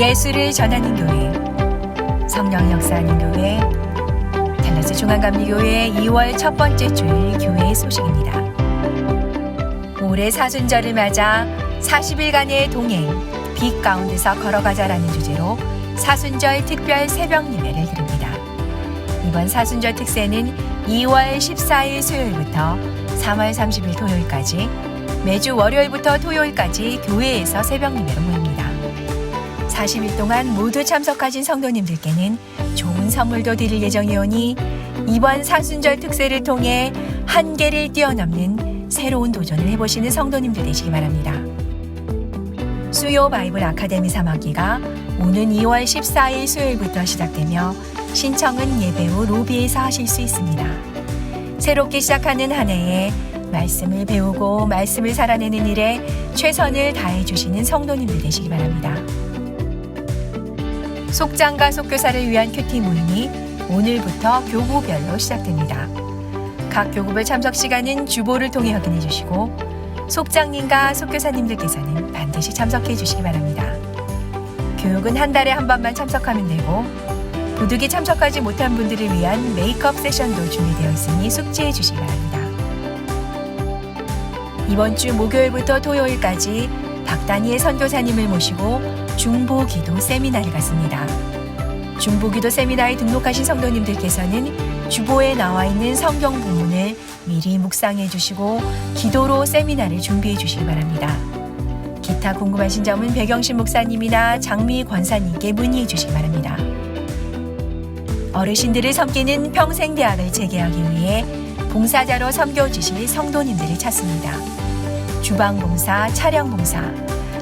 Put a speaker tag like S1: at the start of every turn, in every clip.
S1: 예수를 전하는 교회, 성령 역사하는 교회, 달라스 중앙감리교회 2월 첫 번째 주일 교회 소식입니다. 올해 사순절을 맞아 40일간의 동행, 빛 가운데서 걸어가자라는 주제로 사순절 특별 새벽 예배를 드립니다. 이번 사순절 특세는 2월 14일 수요일부터 3월 30일 토요일까지 매주 월요일부터 토요일까지 교회에서 새벽 예배로 모입니다. 40일 동안 모두 참석하신 성도님들께는 좋은 선물도 드릴 예정이오니 이번 사순절 특세를 통해 한계를 뛰어넘는 새로운 도전을 해보시는 성도님들 되시기 바랍니다. 수요 바이블 아카데미 3학기가 오는 2월 14일 수요일부터 시작되며 신청은 예배 후 로비에서 하실 수 있습니다. 새롭게 시작하는 한 해에 말씀을 배우고 말씀을 살아내는 일에 최선을 다해 주시는 성도님들 되시기 바랍니다. 속장과 속교사를 위한 큐티 모임이 오늘부터 교구별로 시작됩니다. 각 교구별 참석 시간은 주보를 통해 확인해 주시고 속장님과 속교사님들께서는 반드시 참석해 주시기 바랍니다. 교육은 한 달에 한 번만 참석하면 되고 부득이 참석하지 못한 분들을 위한 메이크업 세션도 준비되어 있으니 숙지해 주시기 바랍니다. 이번 주 목요일부터 토요일까지 박다니엘 선교사님을 모시고 중보기도 세미나를 갖습니다. 중보기도 세미나에 등록하신 성도님들께서는 주보에 나와 있는 성경 부문을 미리 묵상해 주시고 기도로 세미나를 준비해 주시기 바랍니다. 기타 궁금하신 점은 배경신 목사님이나 장미 권사님께 문의해 주시기 바랍니다. 어르신들을 섬기는 평생대학을 재개하기 위해 봉사자로 섬겨주실 성도님들을 찾습니다. 주방봉사, 차량봉사,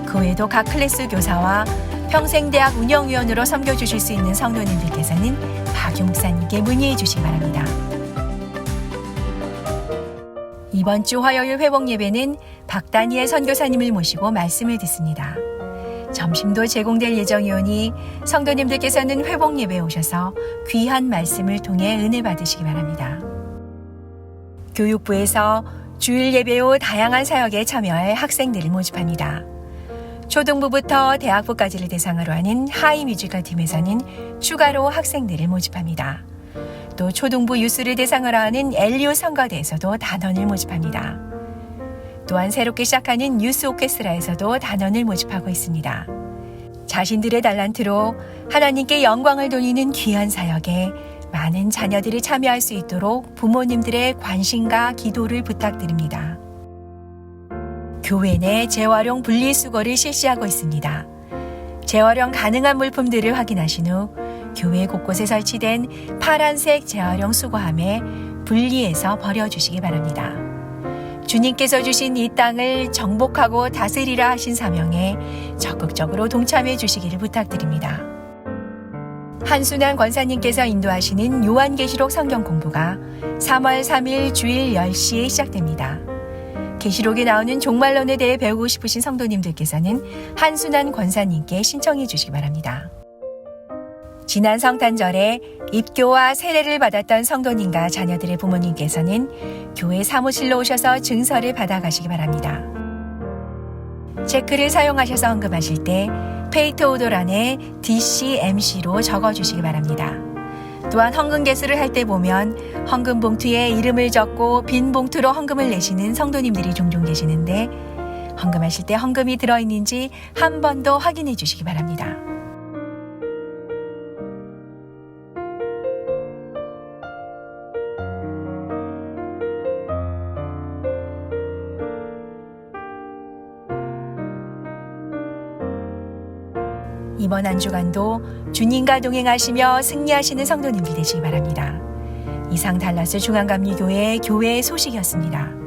S1: 그 외에도 각 클래스 교사와 평생대학 운영위원으로 섬겨주실 수 있는 성도님들께서는 박유 목사님께 문의해 주시기 바랍니다. 이번 주 화요일 회복 예배는 박다니엘 선교사님을 모시고 말씀을 듣습니다. 점심도 제공될 예정이오니 성도님들께서는 회복 예배에 오셔서 귀한 말씀을 통해 은혜 받으시기 바랍니다. 교육부에서 주일 예배 후 다양한 사역에 참여할 학생들을 모집합니다. 초등부부터 대학부까지를 대상으로 하는 하이 뮤지컬 팀에서는 추가로 학생들을 모집합니다. 또 초등부 유스를 대상으로 하는 엘리오 성가대에서도 단원을 모집합니다. 또한 새롭게 시작하는 유스 오케스트라에서도 단원을 모집하고 있습니다. 자신들의 달란트로 하나님께 영광을 돌리는 귀한 사역에 많은 자녀들이 참여할 수 있도록 부모님들의 관심과 기도를 부탁드립니다. 교회 내 재활용 분리수거를 실시하고 있습니다. 재활용 가능한 물품들을 확인하신 후 교회 곳곳에 설치된 파란색 재활용 수거함에 분리해서 버려주시기 바랍니다. 주님께서 주신 이 땅을 정복하고 다스리라 하신 사명에 적극적으로 동참해 주시기를 부탁드립니다. 한순환 권사님께서 인도하시는 요한계시록 성경 공부가 3월 3일 주일 10시에 시작됩니다. 계시록에 나오는 종말론에 대해 배우고 싶으신 성도님들께서는 한순환 권사님께 신청해 주시기 바랍니다. 지난 성탄절에 입교와 세례를 받았던 성도님과 자녀들의 부모님께서는 교회 사무실로 오셔서 증서를 받아가시기 바랍니다. 체크를 사용하셔서 언급하실 때 페이트 오도란에 DCMC로 적어주시기 바랍니다. 또한 헌금 개수를 할 때 보면 헌금 봉투에 이름을 적고 빈 봉투로 헌금을 내시는 성도님들이 종종 계시는데 헌금하실 때 헌금이 들어있는지 한 번 더 확인해 주시기 바랍니다. 이번 한 주간도 주님과 동행하시며 승리하시는 성도님들 되시기 바랍니다. 이상 달라스 중앙감리교회 교회의 소식이었습니다.